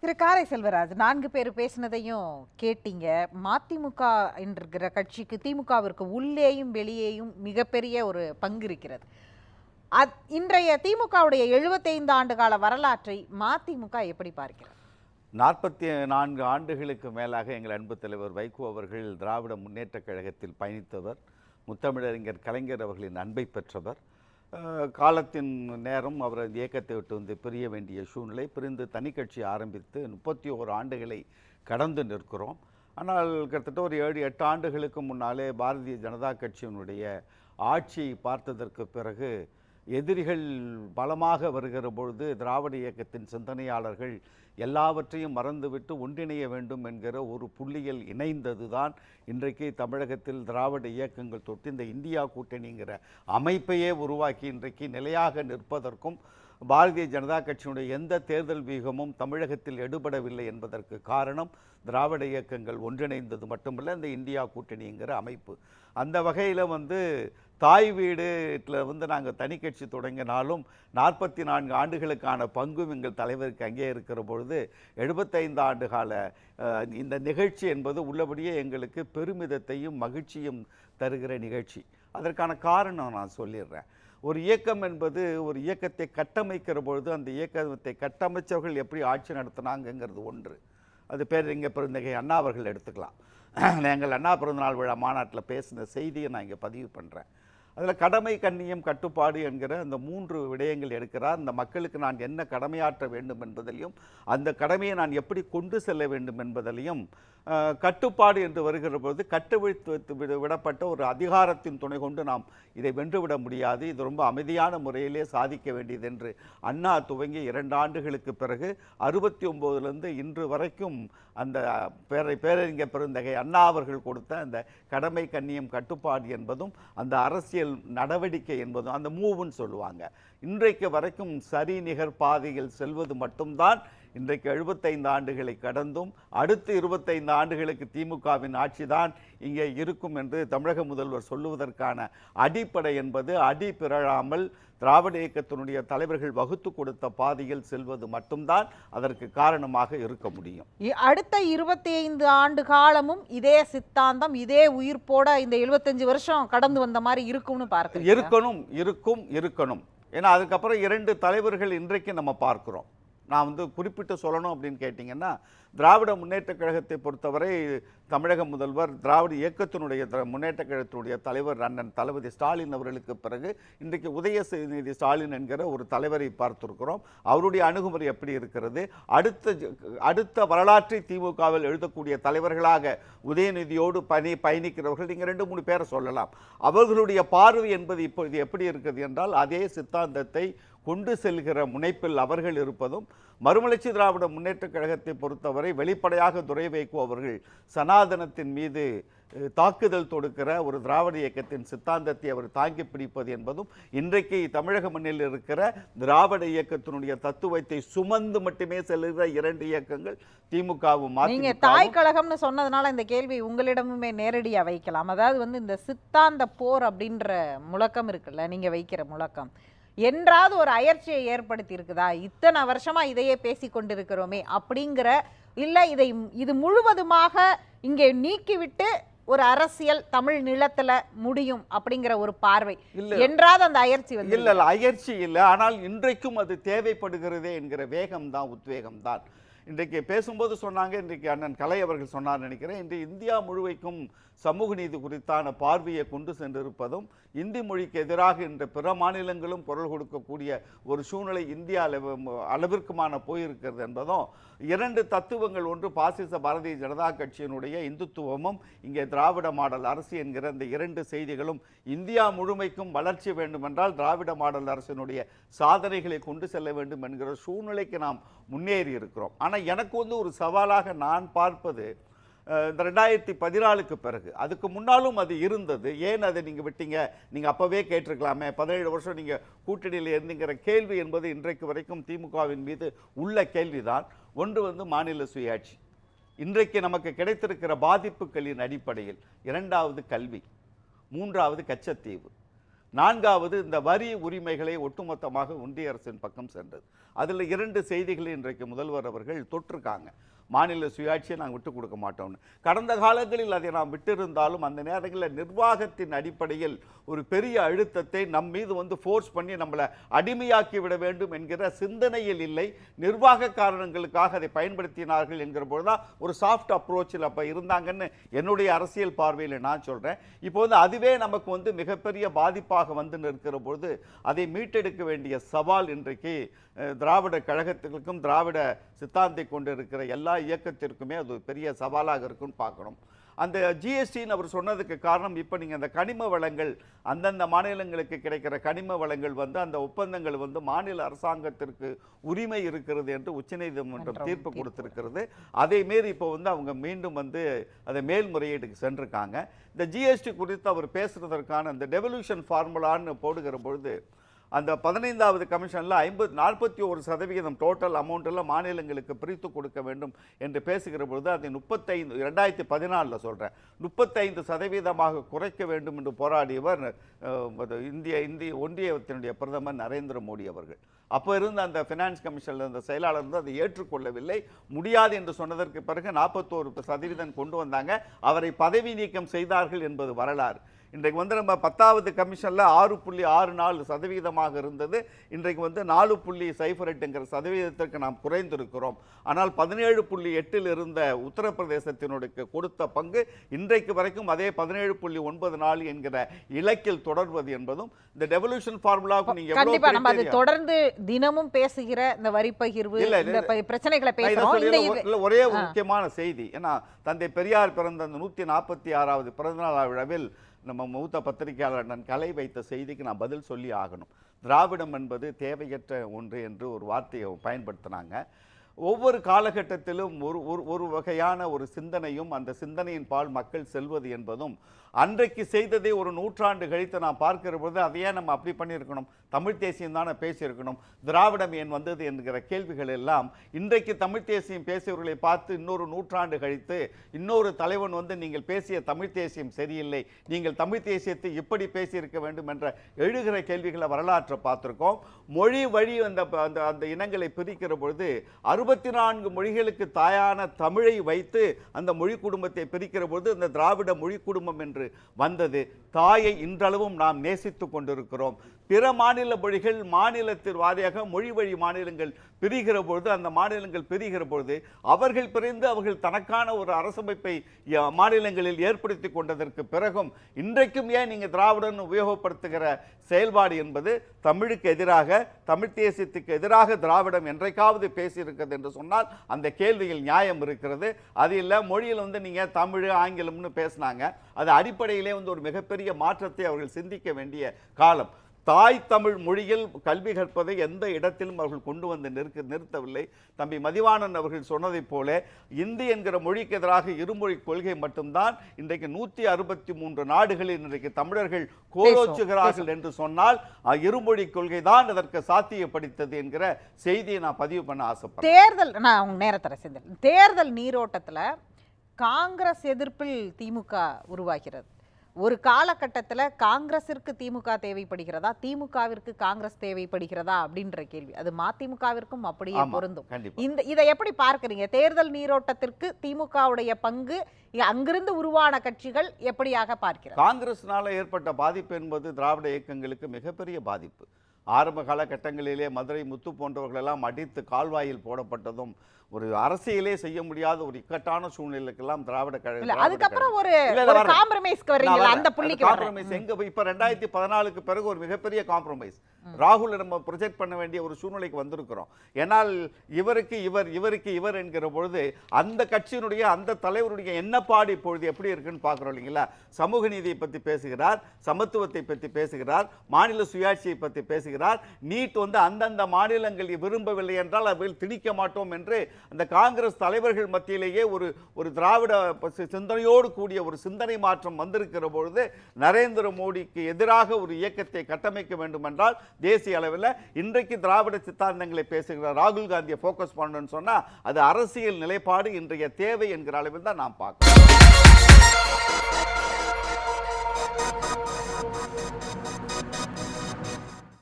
திரு காரை செல்வராஜ் நான்கு பேர் பேசினதையும் கேட்டீங்க. மதிமுக என்கிற கட்சிக்கு திமுகவிற்கு உள்ளேயும் வெளியேயும் மிகப்பெரிய ஒரு பங்கு இருக்கிறது. அத் இன்றைய திமுகவுடைய எழுபத்தைந்து ஆண்டு கால வரலாற்றை மதிமுக எப்படி பார்க்கிறது? நாற்பத்தி நான்கு ஆண்டுகளுக்கு மேலாக எங்கள் அன்பு தலைவர் வைகோ அவர்கள் திராவிட முன்னேற்றக் கழகத்தில் பயணித்தவர் முத்தமிழறிஞர் கலைஞர் அவர்களின் அன்பை பெற்றவர் காலத்தின் நேரம் அவர் அந்த இயக்கத்தை விட்டு வந்து பிரிய வேண்டிய சூழ்நிலை பிரிந்து தனி கட்சி ஆரம்பித்து முப்பத்தி ஓரு ஆண்டுகளை கடந்து நிற்கிறோம். ஆனால் கிட்டத்தட்ட ஒரு ஏழு எட்டு ஆண்டுகளுக்கு முன்னாலே பாரதிய ஜனதா கட்சியினுடைய ஆட்சியை பார்த்ததற்கு பிறகு எதிரிகள் பலமாக வருகிற பொழுது திராவிட இயக்கத்தின் சிந்தனையாளர்கள் எல்லாவற்றையும் மறந்துவிட்டு ஒன்றிணைய வேண்டும் என்கிற ஒரு புள்ளியில் இணைந்ததுதான் இன்றைக்கு தமிழகத்தில் திராவிட இயக்கங்கள் தொட்டு இந்த இந்தியா கூட்டணிங்கிற அமைப்பையே உருவாக்கி இன்றைக்கு நிலையாக நிற்பதற்கும் பாரதிய ஜனதா கட்சியினுடைய எந்த தேர்தல் வீகமும் தமிழகத்தில் எடுபடவில்லை என்பதற்கு காரணம் திராவிட இயக்கங்கள் ஒன்றிணைந்தது மட்டுமல்ல இந்த இந்தியா கூட்டணிங்கிற அமைப்பு. அந்த வகையில் வந்து தாய் வீடுல வந்து நாங்கள் தனி கட்சி தொடங்கினாலும் நாற்பத்தி நான்கு ஆண்டுகளுக்கான பங்கும் எங்கள் தலைவருக்கு அங்கே இருக்கிற பொழுது எழுபத்தைந்து ஆண்டு கால இந்த நிகழ்ச்சி என்பது உள்ளபடியே எங்களுக்கு பெருமிதத்தையும் மகிழ்ச்சியும் தருகிற நிகழ்ச்சி. அதற்கான காரணம் நான் சொல்லிடுறேன். ஒரு இயக்கம் என்பது ஒரு இயக்கத்தை கட்டமைக்கிற பொழுது அந்த இயக்கத்தை கட்டமைச்சவர்கள் எப்படி ஆட்சி நடத்தினாங்கங்கிறது ஒன்று. அது பேர் இங்கே பெருந்தகை அண்ணா அவர்கள் எடுத்துக்கலாம். எங்கள் அண்ணா பிறந்தநாள் விழா மாநாட்டில் பேசின செய்தியை நான் இங்கே பதிவு பண்ணுறேன் அதில் கடமை கண்ணியம் கட்டுப்பாடு என்கிற அந்த மூன்று விடயங்கள் எடுக்கிறார். அந்த மக்களுக்கு நான் என்ன கடமையாற்ற வேண்டும் என்பதிலையும் அந்த கடமையை நான் எப்படி கொண்டு செல்ல வேண்டும் என்பதிலையும் கட்டுப்பாடு என்று வருகிற பொழுது கட்டுவிழ்த்து விட- விடப்பட்ட ஒரு அதிகாரத்தின் துணை கொண்டு நாம் இதை வென்றுவிட முடியாது. இது ரொம்ப அமைதியான முறையிலே சாதிக்க வேண்டியது என்று அண்ணா துவங்கி இரண்டு ஆண்டுகளுக்கு பிறகு அறுபத்தி ஒம்போதுலேருந்து இன்று வரைக்கும் அந்த பேரை பேரறிஞர் பெருந்தகை அண்ணா அவர்கள் கொடுத்த அந்த கடமை கண்ணியம் கட்டுப்பாடு என்பதும் அந்த அரசியல் நடவடிக்கை என்பதும் அந்த மூவுன்னு சொல்லுவாங்க. இன்றைக்கு வரைக்கும் சரி நிகர் பாதையில் செல்வது மட்டும்தான் இன்றைக்கு எழுபத்தைந்து ஆண்டுகளை கடந்தும் அடுத்து இருபத்தைந்து ஆண்டுகளுக்கு திமுகவின் ஆட்சிதான் இங்கே இருக்கும் என்று தமிழக முதல்வர் சொல்லுவதற்கான அடிப்படை என்பது அடி பிறழாமல் திராவிட இயக்கத்தினுடைய தலைவர்கள் வகுத்து கொடுத்த பாதையில் செல்வது மட்டும்தான் அதற்கு காரணமாக இருக்க முடியும். அடுத்த இருபத்தி ஐந்து ஆண்டு காலமும் இதே சித்தாந்தம் இதே உயிர்ப்போட இந்த எழுபத்தஞ்சு வருஷம் கடந்து வந்த மாதிரி இருக்கும்னு பார்க்கிறீங்க இருக்கணும் இருக்கும் இருக்கணும். ஏன்னா அதுக்கப்புறம் இரண்டு தலைவர்கள் இன்றைக்கு நம்ம பார்க்கிறோம். நான் வந்து குறிப்பிட்டு சொல்லணும் அப்படின்னு கேட்டிங்கன்னா திராவிட முன்னேற்ற கழகத்தை பொறுத்தவரை தமிழக முதல்வர் திராவிட இயக்கத்தினுடைய முன்னேற்ற கழகத்தினுடைய தலைவர் அண்ணன் தளபதி ஸ்டாலின் அவர்களுக்கு பிறகு இன்றைக்கு உதயநிதி ஸ்டாலின் என்கிற ஒரு தலைவரை பார்த்திருக்கிறோம். அவருடைய அணுகுமுறை எப்படி இருக்கிறது? அடுத்த அடுத்த வரலாற்றை திமுகவில் எழுதக்கூடிய தலைவர்களாக உதயநிதியோடு பணி பயணிக்கிறவர்கள் நீங்கள் ரெண்டு மூணு பேரை சொல்லலாம். அவர்களுடைய பார்வை என்பது இப்பொழுது எப்படி இருக்கிறது என்றால் அதே சித்தாந்தத்தை கொண்டு செல்கிற முனைப்பில் அவர்கள் இருப்பதும் மறுமலர்ச்சி திராவிட முன்னேற்றக் கழகத்தை பொறுத்தவரை வெளிப்படையாக துரை வைகோ அவர்கள் சனாதனத்தின் மீது தாக்குதல் தொடுக்கிற ஒரு திராவிட இயக்கத்தின் சித்தாந்தத்தை அவர் தாங்கி பிடிப்பது என்பதும் இன்றைக்கு தமிழக மண்ணில் இருக்கிற திராவிட இயக்கத்தினுடைய தத்துவத்தை சுமந்து மட்டுமே செல்லுகிற இரண்டு இயக்கங்கள் திமுகவும் நீங்க தாய் கழகம்னு சொன்னதுனால இந்த கேள்வி உங்களிடமுமே நேரடியா வைக்கலாம். அதாவது வந்து இந்த சித்தாந்த போர் அப்படின்ற முழக்கம் இருக்குல்ல நீங்க வைக்கிற முழக்கம். என்றாவது ஒரு அயற்சியை ஏற்படுத்தி இருக்குதா இத்தனை வருஷமா இதையே பேசி கொண்டிருக்கிறோமே அப்படிங்கிற இல்ல இதை இது முழுவதுமாக இங்கே நீக்கிவிட்டு ஒரு அரசியல் தமிழ் நிலத்துல முடியும் அப்படிங்கிற ஒரு பார்வை. என்றாவது அந்த அயற்சி வந்து இல்ல இல்ல அயற்சி இல்லை. ஆனால் இன்றைக்கும் அது தேவைப்படுகிறதே என்கிற வேகம் தான் உத்வேகம் தான் இன்றைக்கு பேசும்போது சொன்னாங்க இன்றைக்கு அண்ணன் கலை அவர்கள் சொன்னார் நினைக்கிறேன். இன்று இந்தியா முழுவைக்கும் சமூக நீதி குறித்தான பார்வையை கொண்டு சென்றிருப்பதும் இந்தி மொழிக்கு எதிராக இன்று பிற மாநிலங்களும் குரல் கொடுக்கக்கூடிய ஒரு சூழ்நிலை இந்தியா அளவு அளவிற்குமான போயிருக்கிறது என்பதும் இரண்டு தத்துவங்கள் ஒன்று பாசிச பாரதிய ஜனதா கட்சியினுடைய இந்துத்துவமும் இங்கே திராவிட மாடல் அரசு என்கிற இந்த இரண்டு செய்திகளும் இந்தியா முழுமைக்கும் வளர்ச்சி வேண்டுமென்றால் திராவிட மாடல் அரசினுடைய சாதனைகளை கொண்டு செல்ல வேண்டும் என்கிற சூழ்நிலைக்கு நாம் முன்னேறி இருக்கிறோம். ஆனால் எனக்கு வந்து ஒரு சவாலாக நான் பார்ப்பது இந்த ரெண்டாயிரத்தி பதினாலுக்கு பிறகு. அதுக்கு முன்னாலும் அது இருந்தது. ஏன் அதை நீங்கள் விட்டீங்க? நீங்கள் அப்போவே கேட்டிருக்கலாமே. பதினேழு வருஷம் நீங்கள் கூட்டணியில் இருந்துங்கிற கேள்வி என்பது இன்றைக்கு வரைக்கும் திமுகவின் மீது உள்ள கேள்விதான். ஒன்று வந்து மாநில சுயாட்சி. இன்றைக்கு நமக்கு கிடைத்திருக்கிற பாதிப்புகளின் அடிப்படையில் இரண்டாவது கல்வி மூன்றாவது கச்சத்தீவு நான்காவது இந்த வரி உரிமைகளை ஒட்டுமொத்தமாக ஒன்றிய அரசின் பக்கம் சென்றது. அதில் இரண்டு செய்திகளை இன்றைக்கு முதல்வர் அவர்கள் தொற்றுக்காங்க மாநில சுயாட்சியை நாங்கள் விட்டு கொடுக்க மாட்டோம்னு. கடந்த காலங்களில் அதை நாம் விட்டிருந்தாலும் அந்த நேரங்களில் நிர்வாகத்தின் அடிப்படையில் ஒரு பெரிய அழுத்தத்தை நம் மீது வந்து ஃபோர்ஸ் பண்ணி நம்மளை அடிமையாக்கி விட வேண்டும் என்கிற சிந்தனையில் இல்லை. நிர்வாக காரணங்களுக்காக அதை பயன்படுத்தினார்கள் என்கிற பொழுதுதான் ஒரு சாஃப்ட் அப்ரோச்சில் அப்போ இருந்தாங்கன்னு என்னுடைய அரசியல் பார்வையில் நான் சொல்கிறேன் இப்போ வந்து அதுவே நமக்கு வந்து மிகப்பெரிய பாதிப்பாக வந்து நிற்கிற பொழுது அதை மீட்டெடுக்க வேண்டிய சவால் இன்றைக்கு திராவிட கழகத்துக்கும் திராவிட சித்தாந்தை கொண்டு இருக்கிற எல்லா இயக்கத்திற்குமே அது பெரிய சவாலாக இருக்குன்னு பார்க்கணும். அந்த ஜிஎஸ்டின்னு அவர் சொன்னதுக்கு காரணம் இப்போ நீங்கள் அந்த கனிம வளங்கள் அந்தந்த மாநிலங்களுக்கு கிடைக்கிற கனிம வளங்கள் வந்து அந்த ஒப்பந்தங்கள் வந்து மாநில அரசாங்கத்திற்கு உரிமை இருக்கிறது என்று உச்சநீதிமன்றம் மன்றம் தீர்ப்பு கொடுத்திருக்கிறது. அதை மீறி இப்போ வந்து அவங்க மீண்டும் வந்து அதை மேல்முறையீடுக்கு சென்றிருக்காங்க. இந்த ஜிஎஸ்டி குறித்து அவர் பேசுறதற்கான அந்த டெவல்யூஷன் ஃபார்முலான்னு போடுகிற பொழுது அந்த பதினைந்தாவது கமிஷனில் ஐம்பது நாற்பத்தி ஒரு சதவிகிதம் டோட்டல் அமௌண்ட்டில் மாநிலங்களுக்கு பிரித்து கொடுக்க வேண்டும் என்று பேசுகிற பொழுது அதை முப்பத்தைந்து ரெண்டாயிரத்தி பதினாலில் சொல்கிறேன் முப்பத்தைந்து சதவீதமாக குறைக்க வேண்டும் என்று போராடியவர் இந்திய இந்திய ஒன்றியத்தினுடைய பிரதமர் நரேந்திர மோடி அவர்கள். அப்போ இருந்த அந்த ஃபினான்ஸ் கமிஷனில் இருந்த செயலாளர் வந்து அதை ஏற்றுக்கொள்ளவில்லை. முடியாது என்று சொன்னதற்கு பிறகு நாற்பத்தோரு சதவீதம் கொண்டு வந்தாங்க. அவரை பதவி நீக்கம் செய்தார்கள் என்பது வரலாறு. இன்றைக்கு வந்து நம்ம பத்தாவது கமிஷனில் ஆறு புள்ளி ஆறு நாலு சதவீதமாக இருந்தது. இன்றைக்கு வந்து நாலு புள்ளி சைஃபர் எட்டுங்கிற சதவீதத்திற்கு நாம் குறைந்திருக்கிறோம். ஆனால் பதினேழு புள்ளி எட்டில் இருந்த உத்தரப்பிரதேசத்தினுடைய கொடுத்த பங்கு இன்றைக்கு வரைக்கும் அதே பதினேழு புள்ளி ஒன்பது நாலு என்கிற இலக்கில் தொடர்வது என்பதும் இந்த டெவல்யூஷன் ஃபார்முலாவுக்கு நீங்க எவ்வளவு கண்டிப்பா நம்ம அது criteria- தொடர்ந்து தினமும் பேசுகிற இந்த வரி பகிர்வு இந்த பிரச்சனைகளை பேசுறோம். ஒரு- முக்கியமான செய்தி. ஏன்னா தந்தை பெரியார் பிறந்த அந்த நூற்றி நாற்பத்தி ஆறாவது பிறந்தநாள் விழாவில் நம்ம மூத்த பத்திரிகையாளர் நான் கலை வைத்த செய்திக்கு நான் பதில் சொல்லி ஆகணும். திராவிடம் என்பது தேவையற்ற ஒன்று என்று ஒரு வார்த்தையை பயன்படுத்தினாங்க. ஒவ்வொரு காலகட்டத்திலும் ஒரு ஒரு ஒரு வகையான ஒரு சிந்தனையும் அந்த சிந்தனையின் பால் மக்கள் செல்வது என்பதும் அன்றைக்கு செய்ததை ஒரு நூற்றாண்டு கழித்து நான் பார்க்கிற பொழுது அதையே நம்ம அப்படி பண்ணியிருக்கணும்? தமிழ் தேசியம் தானே பேசியிருக்கணும். திராவிடம் ஏன் வந்தது என்கிற கேள்விகள் எல்லாம் இன்றைக்கு தமிழ் தேசியம் பேசியவர்களை பார்த்து இன்னொரு நூற்றாண்டு கழித்து இன்னொரு தலைவன் வந்து நீங்கள் பேசிய தமிழ் தேசியம் சரியில்லை நீங்கள் தமிழ் தேசியத்தை இப்படி பேசியிருக்க வேண்டும் என்ற எழுகிற கேள்விகளை வரலாற்றை பார்த்துருக்கோம். மொழி வழி அந்த அந்த அந்த இனங்களை பிரிக்கிற பொழுது அறுபத்தி நான்கு மொழிகளுக்கு தாயான தமிழை வைத்து அந்த மொழி குடும்பத்தை பிரிக்கிற பொழுது அந்த திராவிட மொழி குடும்பம் என்று வந்தது. தாயை இன்றளவும் நாம் நேசித்து கொண்டிருக்கிறோம். பிற மாநில மொழிகள் மாநிலத்தின் வாரியாக மொழி வழி மாநிலங்கள் பிரிகிற பொழுது அந்த மாநிலங்கள் பிரிகிற பொழுது அவர்கள் பிரிந்து அவர்கள் தனக்கான ஒரு அரசமைப்பை மாநிலங்களில் ஏற்படுத்தி கொண்டதற்கு பிறகும் இன்றைக்கும் ஏன் நீங்கள் திராவிடன் உபயோகப்படுத்துகிற செயல்பாடு என்பது தமிழுக்கு எதிராக தமிழ் தேசியத்துக்கு எதிராக திராவிடம் என்றைக்காவது பேசியிருக்கிறது என்று சொன்னால் அந்த கேள்வியில் நியாயம் இருக்கிறது. அது இல்லை மொழியில் வந்து நீங்கள் தமிழ் ஆங்கிலம்னு பேசுனாங்க. அது அடிப்படையிலே வந்து ஒரு மிகப்பெரிய மாற்றத்தை அவர்கள் சிந்திக்க வேண்டிய காலம். தாய் தமிழ் மொழியில் கல்வி கற்பதை எந்த இடத்திலும் அவர்கள் கொண்டு வந்து நிற்க நிறுத்தவில்லை. தம்பி மதிவாணன் அவர்கள் சொன்னதைப் போல இந்தி என்கிற மொழிக்கு எதிராக இருமொழி கொள்கை மட்டும்தான் இன்றைக்கு நூற்றி அறுபத்தி மூன்று நாடுகளில் இன்றைக்கு தமிழர்கள் கோலோச்சுகிறார்கள் என்று சொன்னால் இருமொழி கொள்கை தான் அதற்கு சாத்தியப்படுத்தது என்கிற செய்தியை நான் பதிவு பண்ண ஆசைப்படுறேன். தேர்தல் நான் நேரத்தர செந்தில் தேர்தல் நீரோட்டத்துல காங்கிரஸ் எதிர்ப்பில் திமுக உருவாகிறது. ஒரு காலகட்டத்துல காங்கிரசிற்கு திமுக தேவைப்படுகிறதா? திமுகவிற்கு காங்கிரஸ் தேவைப்படுகிறதா? அப்படின்ற கேள்வி. அது மதிமுகவிற்கும் அப்படியே பொருந்தும். இந்த இதை எப்படி பார்க்கறீங்க? தேர்தல் நீரோட்டத்திற்கு திமுகவுடைய பங்கு அங்கிருந்து உருவான கட்சிகள் எப்படியாக பார்க்கிறது? காங்கிரஸ்னால ஏற்பட்ட பாதிப்பு என்பது திராவிட இயக்கங்களுக்கு மிகப்பெரிய பாதிப்பு. ஆரம்ப காலகட்டங்களிலே மதுரை முத்து போன்றவர்களெல்லாம் அடித்து கால்வாயில் போடப்பட்டதும் ஒரு அரசியலே செய்ய முடியாத ஒரு இக்கட்டான சூழ்நிலைக்கெல்லாம் திராவிட கழக இல்ல திராவிட அதுக்கப்புறம் ஒரு வரேன். அந்த புள்ளிக்கு. காம்ப்ரமைஸ் எங்க இப்ப ரெண்டாயிரத்தி பதினாலுக்கு பிறகு ஒரு மிகப்பெரிய காம்ப்ரமைஸ் ராகுலை நம்ம ப்ரொஜெக்ட் பண்ண வேண்டிய ஒரு சூழ்நிலைக்கு வந்திருக்கிறோம். ஏனால் இவருக்கு இவர் இவருக்கு இவர் என்கிற பொழுது அந்த கட்சியினுடைய அந்த தலைவருடைய எண்ணப்பாடு இப்பொழுது எப்படி இருக்குன்னு பார்க்குறோம் இல்லைங்களா? சமூக நீதியை பற்றி பேசுகிறார் சமத்துவத்தை பற்றி பேசுகிறார் மாநில சுயாட்சியை பற்றி பேசுகிறார். நீட் வந்து அந்தந்த மாநிலங்கள் விரும்பவில்லை என்றால் அதை திணிக்க மாட்டோம் என்று அந்த காங்கிரஸ் தலைவர்கள் மத்தியிலேயே ஒரு ஒரு திராவிட சி- சிந்தனையோடு கூடிய ஒரு சிந்தனை மாற்றம் வந்திருக்கிற பொழுது நரேந்திர மோடிக்கு எதிராக ஒரு இயக்கத்தை கட்டமைக்க வேண்டும் என்றால் தேசிய அளவில் இன்றைக்கு திராவிட சித்தாந்தங்களை பேசுகிற ராகுல் காந்தியை ஃபோக்கஸ் பண்ணணும்னு சொன்னால் அது அரசியல் நிலைப்பாடு இன்றைய தேவை என்கிற அளவில் தான் நாம் பார்க்கிறோம்